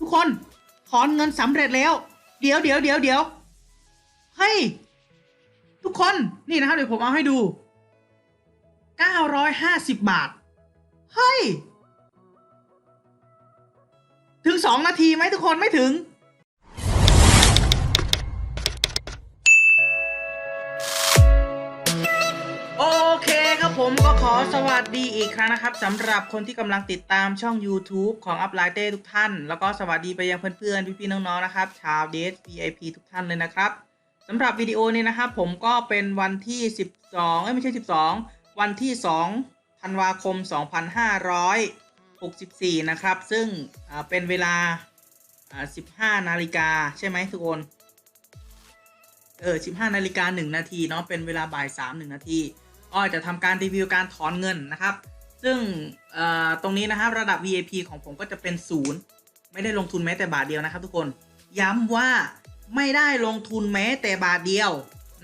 ทุกคนถอนเงินสำเร็จแล้ว เดี๋ยวเดี๋ยวเดี๋ยวเดี๋ยวเฮ้ยทุกคนนี่นะครับเดี๋ยวผมเอาให้ดู 950 บาท เฮ้ย ถึง 2 นาทีไหมทุกคนไม่ถึง ผมก็ขอสวัสดีอีกครั้งนะครับสำหรับคนที่กำลังติดตามช่อง YouTube ของ u p l i g h t ทุกท่าน แล้วก็สวัสดีไปยังเพื่อนๆ พี่ๆ น้องๆ นะครับ ชาว d s VIP ทุกท่านเลยนะครับสำหรับวิดีโอนี้นะครับ ผมก็เป็นวันที่ 12เอ้ยไม่ใช่ 12 วันที่2ธันวาคม 2564 นะครับ ซึ่งเป็นเวลาอ่า15 นาฬิกาใช่ไหมทุกคนเออ 15 นาฬิกา 1 นาทีเนาะเป็นเวลาบ่าย 3 1 นาที ก็จะทำการรีวิวการถอนเงินนะครับ ซึ่งตรงนี้นะครับระดับ VIP ของผมก็จะเป็นศูนย์ไม่ได้ลงทุนแม้แต่บาทเดียวนะครับ ทุกคนย้ำว่าไม่ได้ลงทุนแม้แต่บาทเดียว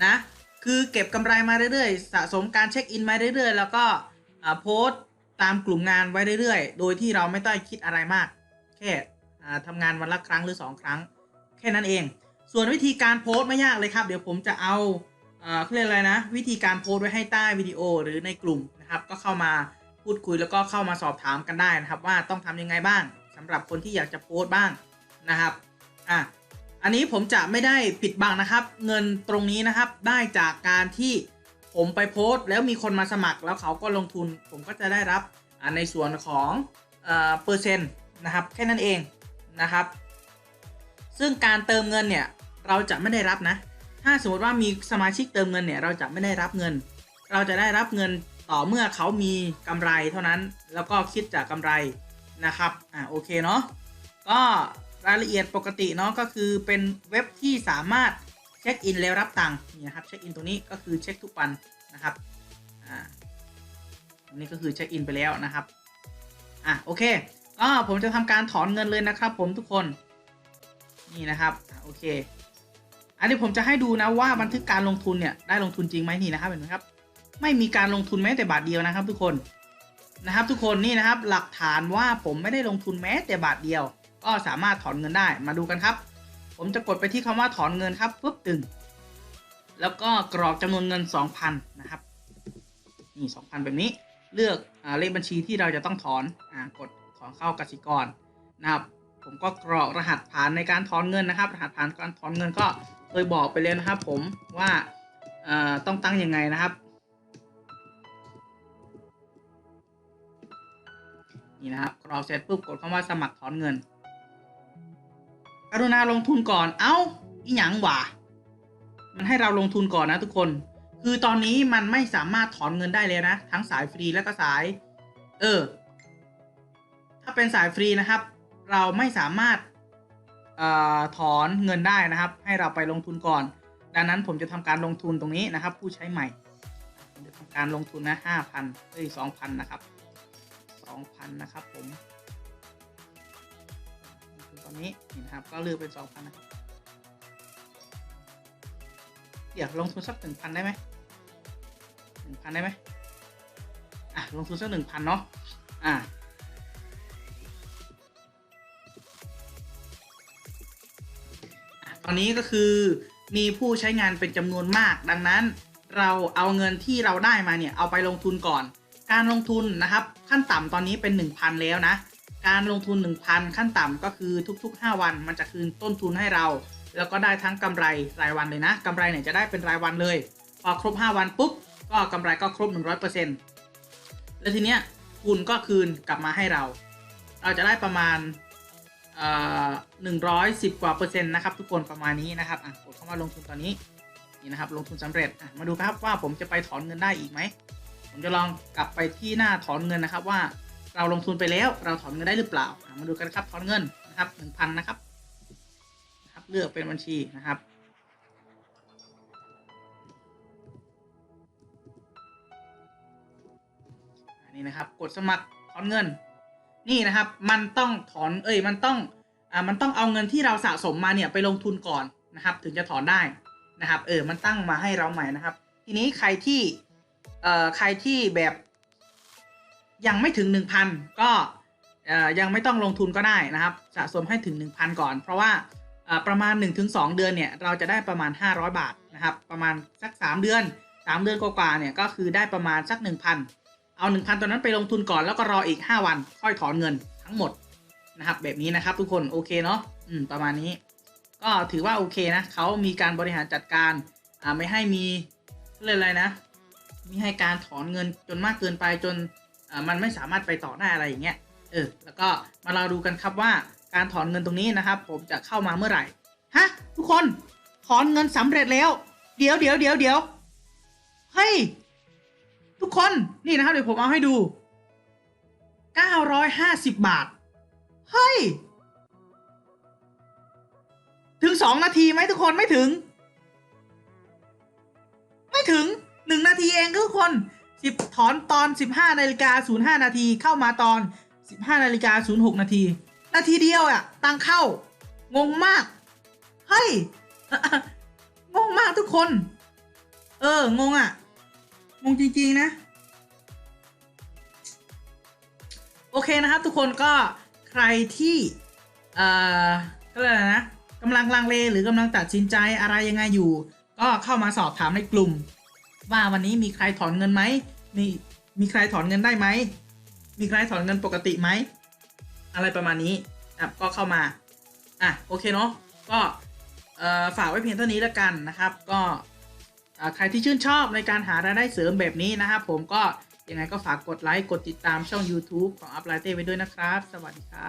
นะคือเก็บกำไรมาเรื่อยๆ สะสมการเช็คอินมาเรื่อยๆ แล้วก็โพสต์ตามกลุ่มงานไว้เรื่อยๆ โดยที่เราไม่ต้องคิดอะไรมาก แค่ทำงานวันละครั้งหรือ 2 ครั้ง แค่นั้นเอง ส่วนวิธีการโพสต์ไม่ยากเลยครับ เดี๋ยวผมจะเอา เออเขาเรียกอะไรนะ วิธีการโพสต์ไว้ให้ใต้วิดีโอหรือในกลุ่มนะครับ ก็เข้ามาพูดคุยแล้วก็เข้ามาสอบถามกันได้นะครับ ว่าต้องทำยังไงบ้างสำหรับคนที่อยากจะโพสต์บ้างนะครับอะอันนี้ผมจะไม่ได้ปิดบังนะครับ เงินตรงนี้นะครับได้จากการที่ผมไปโพสต์ แล้วมีคนมาสมัครแล้วเขาก็ลงทุน ผมก็จะได้รับในส่วนของเอ่อเปอร์เซ็นต์นะครับแค่นั้นเองนะครับ ซึ่งการเติมเงินเนี่ยเราจะไม่ได้รับนะ ถ้าสมมติว่ามีสมาชิกเติมเงินเนี่ย เราจะไม่ได้รับเงิน เราจะได้รับเงินต่อเมื่อเขามีกำไรเท่านั้น แล้วก็คิดจากกำไรนะครับ อ่าโอเคเนาะ ก็รายละเอียดปกติเนาะก็คือเป็นเว็บที่สามารถเช็คอินแล้วรับตังค์นี่นะครับเช็คอินตรงนี้ก็คือเช็คทุกวันนะครับ อ่าอันนี้ก็คือเช็คอินไปแล้วนะครับ อะโอเค ก็ผมจะทำการถอนเงินเลยนะครับ ผมทุกคน นี่นะครับอะโอเค อันนี้ผมจะให้ดูนะว่าบันทึกการลงทุนเนี่ยได้ลงทุนจริงไหมนี่นะครับเห็นไหมครับ ไม่มีการลงทุนแม้แต่บาทเดียวนะครับ ทุกคนนะครับทุกคนนี่นะครับ หลักฐานว่าผมไม่ได้ลงทุนแม้แต่บาทเดียว ก็สามารถถอนเงินได้มาดูกันครับ ผมจะกดไปที่คำว่าถอนเงินครับปุ๊บตึง แล้วก็กรอกจำนวนเงิน 2,000 นะครับนี่2,000 แบบนี้เลือกอเลขบัญชีที่เราจะต้องถอนอกดถอนเข้ากสิกรนะครับ ผมก็กรอกรหัสผ่านในการถอนเงินนะครับ รหัสผ่านการถอนเงินก็ เคยบอกไปแล้วนะครับ ผมว่าต้องตั้งยังไงนะครับ นี่นะครับกรอกเสร็จปุ๊บกดคำว่าสมัครถอนเงินกรุณาลงทุนก่อน เอ้าอีหยังหวะมันให้เราลงทุนก่อนนะทุกคน คือตอนนี้มันไม่สามารถถอนเงินได้เลยนะ ทั้งสายฟรีและก็สาย เออ ถ้าเป็นสายฟรีนะครับ เราไม่สามารถ ถอนเงินได้นะครับ ให้เราไปลงทุนก่อน ดังนั้นผมจะทำการลงทุนตรงนี้นะครับ ผู้ใช้ใหม่ผมจะทำการลงทุนนะห้าพันเอ้ยสองพันนะครับสองพันนะครับผมตอนนี้นี่นะครับก็เลือกเป็นสองพันนะครับเดี๋ยวลงทุนสักหนึ่งพันได้ไหมหนึ่งพันได้ไหมอะลงทุนสักหนึ่งพันเนาะอะ ตอนนี้ก็คือมีผู้ใช้งานเป็นจำนวนมาก ดังนั้น เราเอาเงินที่เราได้มาเนี่ยเอาไปลงทุนก่อน การลงทุนนะครับ ขั้นต่ำตอนนี้เป็น 1,000 แล้วนะ การลงทุน 1,000 ขั้นต่ำก็คือทุกๆ 5 วันมันจะคืนต้นทุนให้เรา แล้วก็ได้ทั้งกำไรรายวันเลยนะกำไรเนี่ยจะได้เป็นรายวันเลย พอครบ 5 วันปุ๊บก็กำไรก็ครบ 100%แล้วทีเนี้ยคุณก็คืนกลับมาให้เรา เราจะได้ประมาณ หนึ่งร้อยสิบกว่าเปอร์เซ็นต์นะครับทุกคนประมาณนี้นะครับอะกดเข้ามาลงทุนตอนนี้นี่นะครับลงทุนสำเร็จอะมาดูครับว่าผมจะไปถอนเงินได้อีกไหมผมจะลองกลับไปที่หน้าถอนเงินนะครับว่าเราลงทุนไปแล้วเราถอนเงินได้หรือเปล่า มาดูกันครับถอนเงินนะครับหนึ่งพันนะครับนะครับ เลือกเป็นบัญชีนะครับนนี้นะครับ กดสมัครถอนเงิน นี่นะครับ มันต้องถอนเอ้ยมันต้องอ่ามันต้องเอาเงินที่เราสะสมมาเนี่ยไปลงทุนก่อนนะครับ ถึงจะถอนได้นะครับ เออมันตั้งมาให้เราใหม่นะครับ ทีนี้ใครที่เอ่อใครที่แบบยังไม่ถึง 1,000 ก็เอ่อยังไม่ต้องลงทุนก็ได้นะครับ สะสมให้ถึง 1,000 ก่อน เพราะว่าประมาณ 1-2 เดือนเนี่ยเราจะได้ประมาณ 500 บาทนะครับ ประมาณสัก 3 เดือน 3 เดือนกว่าๆเนี่ยก็คือได้ประมาณสัก 1,000 เอา 1,000 ตัวนั้นไปลงทุนก่อนแล้วก็รออีก 5 วันค่อยถอนเงินทั้งหมดนะครับ แบบนี้นะครับ ทุกคนโอเคเนาะอืมประมาณนี้ ก็ถือว่าโอเคนะเขามีการบริหารจัดการอ่าไม่ให้มีเรื่องอะไรนะม่ให้การถอนเงินจนมากเกินไปจนอ่ามันไม่สามารถไปต่อได้อะไรอย่างเงี้ย เออ แล้วก็มาเราดูกันครับว่าการถอนเงินตรงนี้นะครับ ผมจะเข้ามาเมื่อไหร่ ฮะ ทุกคน ถอนเงินสำเร็จแล้ว เดี๋ยวเดี๋ยวเดี๋ยวเดี๋ยว เฮ้ย ทุกคนนี่นะครับเดี๋ยวผมเอาให้ดู 950 บาท เฮ้ย ถึงสองนาทีไหมทุกคนไม่ถึง ไม่ถึงหนึ่งนาทีเองทุกคนสิบถอนตอนสิบห้านาฬิกาศูนย์ห้านาทีเข้ามาตอนสิบห้านาฬิกาศูนย์หกนาที นาทีเดียวอะตังเข้างงมาก เฮ้ย งงมากทุกคน เออ งงอะ งงจริง ๆ นะ โอเคนะครับ ทุกคนก็ใครที่เอ่อก็เลยนะกำลังลังเลหรือกำลังตัดสินใจอะไรยังไงอยู่ ก็เข้ามาสอบถามในกลุ่ม ว่าวันนี้มีใครถอนเงินไหมมีมีใครถอนเงินได้ไหมมีใครถอนเงินปกติไหมอะไรประมาณนี้อะก็เข้ามาอะโอเคเนาะก็เอ่อฝากไว้เพียงเท่านี้แล้วกันนะครับ ก็ ใครที่ชื่นชอบในการหารายได้เสริมแบบนี้นะครับผมก็ยังไงก็ฝากกดไลค์ กดติดตามช่อง YouTube ของ u p l i g h t ไว้ด้วยนะครับ สวัสดีครับ